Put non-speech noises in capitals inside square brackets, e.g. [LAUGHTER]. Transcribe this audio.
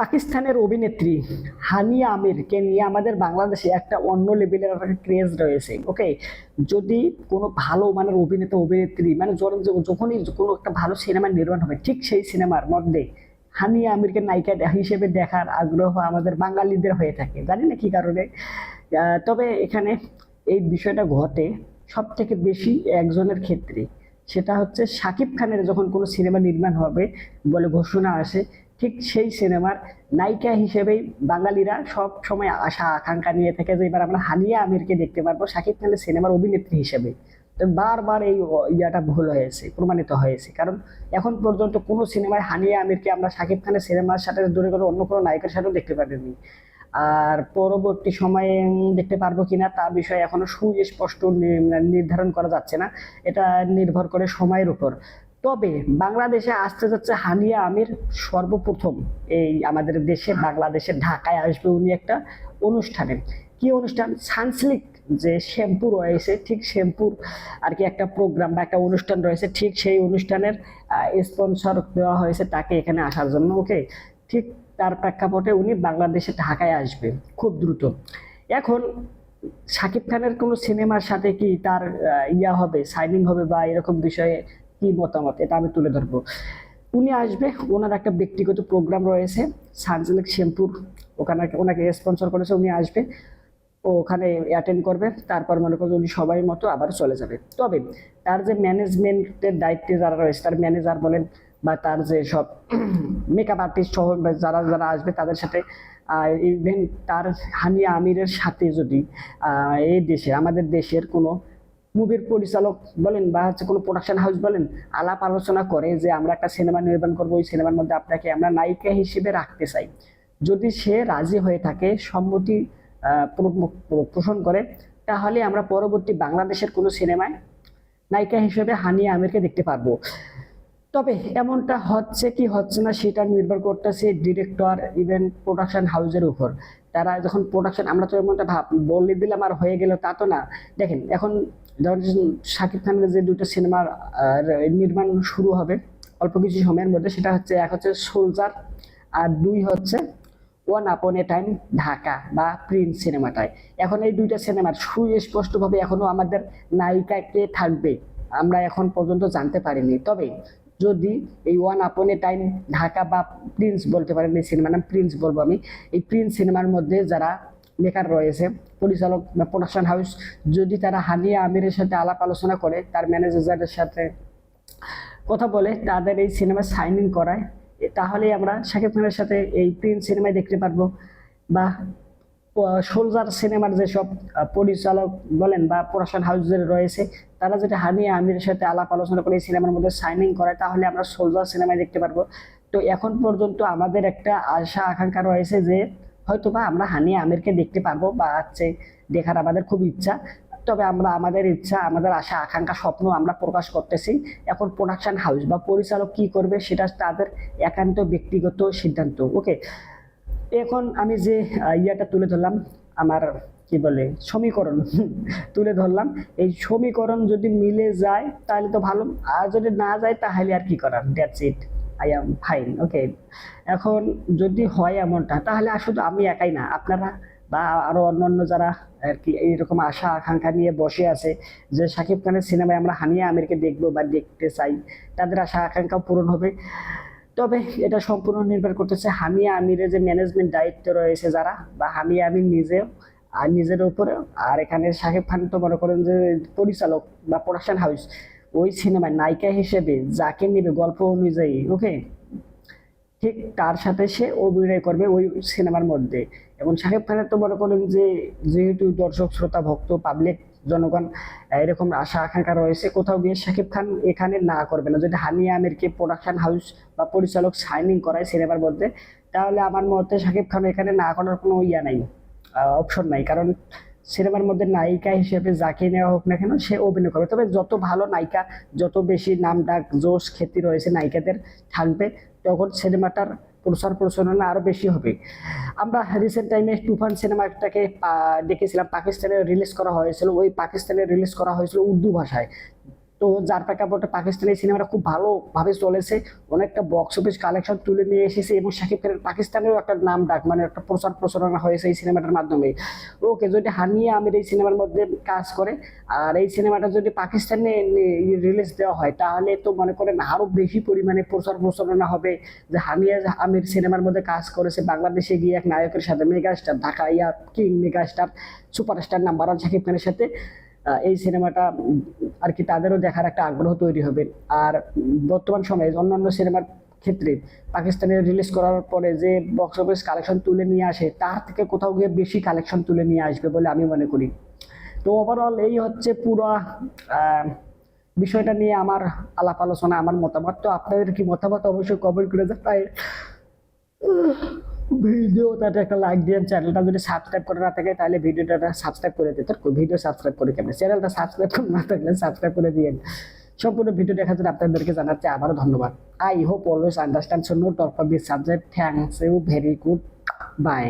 পাকিস্তানের অভিনেত্রী হানিয়া আমিরকে নিয়ে আমাদের বাংলাদেশে একটা অন্য লেভেলের একটা ক্রেজ রয়েছে ওকে যদি কোনো ভালো মানের অভিনেতা, অভিনেত্রী মানে যখন- যখনই কোনো একটা ভালো সিনেমা নির্মাণ হবে, ঠিক সেই সিনেমার মধ্যে হানিয়া আমিরকে নায়িকা হিসেবে দেখার আগ্রহ আমাদের বাঙালিদের হয়ে থাকে, জানি না কি কারণে? তবে এখানে এই বিষয়টা ঘটে সব থেকে বেশি একজনের ক্ষেত্রে, সেটা হচ্ছে শাকিব খানের যখন কোনো সিনেমা নির্মাণ হবে বলে ঘোষণা আসে ঠিক সেই সিনেমার নায়িকা হিসেবেই বাঙালিরা সব সময় আশা, আকাঙ্ক্ষা নিয়ে থাকে যে এবার আমরা হানিয়া আমিরকে দেখতে পারব শাকিব খানের সিনেমার অভিনেত্রী হিসেবে তো বারবার এই ইয়াটা ভুল হয়েছে, প্রমাণিত হয়েছে। কারণ এখন পর্যন্ত কোনো সিনেমায় হানিয়া আমিরকে আমরা শাকিব খানের সিনেমার সাথে দূরে করে অন্য কোনো নায়িকার সাথেও দেখতে পারিনি। আর পরবর্তী সময়ে দেখতে পারব কিনা তা বিষয়ে এখনও সুস্পষ্ট নির্ধারণ করা যাচ্ছে না। এটা নির্ভর করে সময়ের উপর। তবে বাংলাদেশে আসতে যাচ্ছে হানিয়া আমির সর্বপ্রথম। এই আমাদের দেশে, বাংলাদেশে, ঢাকায় আসবে উনি একটা অনুষ্ঠানে। কি অনুষ্ঠান? সানসিল্ক যে শ্যাম্পু রয়েছে, ঠিক শ্যাম্পুর আর কি একটা প্রোগ্রাম বা একটা অনুষ্ঠান রয়েছে, ঠিক সেই অনুষ্ঠানের স্পন্সর দেওয়া হয়েছে তাকে এখানে আসার জন্য, ওকে? ঠিক তার প্রেক্ষাপটে উনি বাংলাদেশে, ঢাকায় আসবে, খুব দ্রুত। এখন শাকিব খানের কোনো সিনেমার সাথে কি তার ইয়া হবে সাইনিং হবে বা এরকম বিষয়ে কি মতামত? এটা আমি তুলে ধরবো। উনি আসবে, ওনার একটা ব্যক্তিগত প্রোগ্রাম রয়েছে সানসিল্ক শ্যাম্পুর। ওখানে ওনাকে স্পন্সর করেছে, উনি আসবে, ও ওখানে অ্যাটেন্ড করবে, তারপর মনে করবে উনি সবাই মতো আবার চলে যাবে। তবে তার যে ম্যানেজমেন্টের দায়িত্বে যারা রয়েছে, তার ম্যানেজার বলেন বা তার যে সব [CLEARS THROAT] মেকআপ আর্টিস্ট সহ যারা যারা আসবে, তাদের সাথে ইভেন তার হানিয়া আমিরের সাথে যদি এই দেশে, আমাদের দেশের কোনো মুভির পরিচালক বলেন বা হচ্ছে কোনো প্রোডাকশন হাউস বলেন, আলাপ আলোচনা করে যে আমরা একটা সিনেমা নির্মাণ করব, ওই সিনেমার মধ্যে আপনাকে আমরা নায়িকা হিসেবে রাখতে চাই। যদি সে রাজি হয়ে থাকে, সম্মতি পোষণ করে, তাহলে আমরা পরবর্তী বাংলাদেশের কোনো সিনেমায় নায়িকা হিসেবে হানিয়া আমিরকে দেখতে পারব। তবে এমনটা হচ্ছে কি হচ্ছে না, সেটা নির্ভর করতেছে ডিরেক্টর ইভেন প্রোডাকশন হাউসের উপর। তারা যখন প্রোডাকশন আমরা তো এমনটা ভাব, বলে দিলাম আর হয়ে গেল তা তো না। দেখেন, এখন ধরেন যে শাকিব খানের যে দুটো সিনেমার নির্মাণ শুরু হবে অল্প কিছু সময়ের মধ্যে, সেটা হচ্ছে এক হচ্ছে সোলজার আর দুই হচ্ছে ওয়ান আপন এ টাইম ঢাকা বা প্রিন্স সিনেমাটায়। এখন এই দুইটা সিনেমার সুস্পষ্টভাবে এখনও আমাদের নায়িকা কে থাকবে, আমরা এখন পর্যন্ত জানতে পারিনি। তবে যদি এই ওয়ান আপন এ টাইম ঢাকা বা প্রিন্স বলতে পারেন, এই সিনেমার নাম প্রিন্স বলব আমি, এই প্রিন্স সিনেমার মধ্যে যারা মেকার রয়েছে। পরিচালক বা প্রোডাকশন হাউস, যদি তারা হানিয়া আমিরের সাথে আলাপ আলোচনা করে, তার ম্যানেজারের সাথে কথা বলে, তাদের এই সিনেমা সাইন ইন করায় তাহলে আমরা শাকিব খানের সাথে এই প্রিন্স সিনেমায় দেখতে পারব। বা সোলজার সিনেমার যেসব পরিচালক বলেন বা প্রোডাকশন হাউসের রয়েছে, তারা যেটা হানিয়া আমিরের সাথে আলাপ আলোচনা করে এই সিনেমার মধ্যে সাইনিং করায়, তাহলে আমরা সোলজার সিনেমায় দেখতে পারব। তো এখন পর্যন্ত আমাদের একটা আশা, আকাঙ্ক্ষা রয়েছে যে হয়তোবা আমরা হানিয়া আমিরকে দেখতে পারব বা হচ্ছে দেখার আমাদের খুব ইচ্ছা। তবে আমরা, আমাদের ইচ্ছা, আমাদের আশা, আকাঙ্ক্ষা, স্বপ্ন আমরা প্রকাশ করতেছি। এখন প্রোডাকশন হাউস বা পরিচালক কি করবে সেটা তাদের একান্ত ব্যক্তিগত সিদ্ধান্ত ওকে এখন আমি যে ইয়াটা তুলে ধরলাম, আমার কি বলে, সমীকরণ [LAUGHS] তুলে ধরলাম। এই সমীকরণ যদি মিলে যায় তাহলে তো ভালো, আর যদি না যায় তাহলে আর কি করার? That's it I am fine okay এখন যদি হয় এমনটা, তাহলে শুধু আমি একাই না, আপনারা বা আরও অন্য যারা আর কি এইরকম আশা, আকাঙ্ক্ষা নিয়ে বসে আছে যে শাকিব খানের সিনেমায় আমরা হানিয়া আমিরকে দেখব বা দেখতে চাই, তাদের আশা আকাঙ্ক্ষা পূরণ হবে। তবে এটা সম্পূর্ণ নির্ভর করতেছে হামিয়া আমিরের যে ম্যানেজমেন্ট দায়িত্ব রয়েছে যারা, বা হামিয়া আমির নিজেও, আর নিজের উপরে আর এখানে সাহেব খান তো মনে করেন যে পরিচালক বা প্রোডাকশন হাউস ওই সিনেমায় নায়িকা হিসেবে যাকে নেবে গল্প অনুযায়ী ওকে ঠিক তার সাথে সে অভিনয় করবে ওই সিনেমার মধ্যে। এবং শাকিব খানের তো মনে করেন যে, যেহেতু দর্শক, শ্রোতা, ভক্ত পাবলিক জনগণ, এরকম আশা, আকাঙ্ক্ষা রয়েছে, কোথাও গিয়ে শাকিব খান এখানে না করবে না। যদি হানিয়া আমিরকে প্রোডাকশন হাউস বা পরিচালক সাইনিং করায় সিনেমার মধ্যে, তাহলে আমার মতে শাকিব খান এখানে না করার কোনো ইয়া নাই অপশন নাই। কারণ সিনেমার মধ্যে নায়িকা হিসেবে যাকে নেওয়া হোক না কেন, সে অভিনয় করবে। তবে যত ভালো নায়িকা, যত বেশি নাম ডাক, জোশ, খ্যাতি রয়েছে নায়িকাদের থাকবে, তখন সিনেমাটার প্রসার প্রচারণা আরও বেশি হবে। আমরা রিসেন্ট টাইমে তুফান সিনেমাটাকে দেখেছিলাম, পাকিস্তানে রিলিজ করা হয়েছিল। ওই পাকিস্তানে রিলিজ করা হয়েছিল উর্দু ভাষায়। তো যার প্রেক্ষাপটে পাকিস্তানি সিনেমাটা খুব ভালোভাবে চলেছে। অনেকটা বক্স অফিস কালেকশন তুলে নিয়ে এসেছে এবং শাকিব খানের পাকিস্তানেও একটা নাম ডাক মানে একটা প্রচার প্রচারণা হয়েছে এই সিনেমাটার মাধ্যমে। ওকে, যদি হানিয়া আমির এই সিনেমার মধ্যে কাজ করে, আর এই সিনেমাটা যদি পাকিস্তানে রিলিজ দেওয়া হয়, তাহলে তো মনে করেন আরও বেশি পরিমাণে প্রচার প্রচারণা হবে যে হানিয়া আমির সিনেমার মধ্যে কাজ করেছে। বাংলাদেশে গিয়ে এক নায়কের সাথে মেগা স্টার ঢাকা ইয়া king mega star superstar, number one Shakib খানের সাথে। এই সিনেমাটা আর কি তাদেরও দেখার একটা আগ্রহ তৈরি হবে। আর বর্তমান সময়ে অন্যান্য সিনেমার ক্ষেত্রে পাকিস্তানে রিলিজ করার পরে যে বক্স অফিস কালেকশন তুলে নিয়ে আসে, তার থেকে কোথাও গিয়ে বেশি কালেকশন তুলে নিয়ে আসবে বলে আমি মনে করি। তো ওভারঅল এই হচ্ছে পুরো বিষয়টা নিয়ে আমার আলাপ আলোচনা, আমার মতামত। তো আপনাদের কি মতামত অবশ্যই কমেন্ট করে জানাই ভিডিওটাতে একটা লাইক দিয়ে চ্যানেলটা যদি সাবস্ক্রাইব করে না থাকে, তাহলে ভিডিওটা সাবস্ক্রাইব করে দিতে ভিডিও সাবস্ক্রাইব করে কেমন? চ্যানেলটা সাবস্ক্রাইব করে না থাকলে সাবস্ক্রাইব করে দিয়েন সম্পূর্ণ ভিডিও দেখার জন্য আপনাদেরকে জানাচ্ছি আবারও ধন্যবাদ। I hope always understand so no top of this subject thanks you very good bye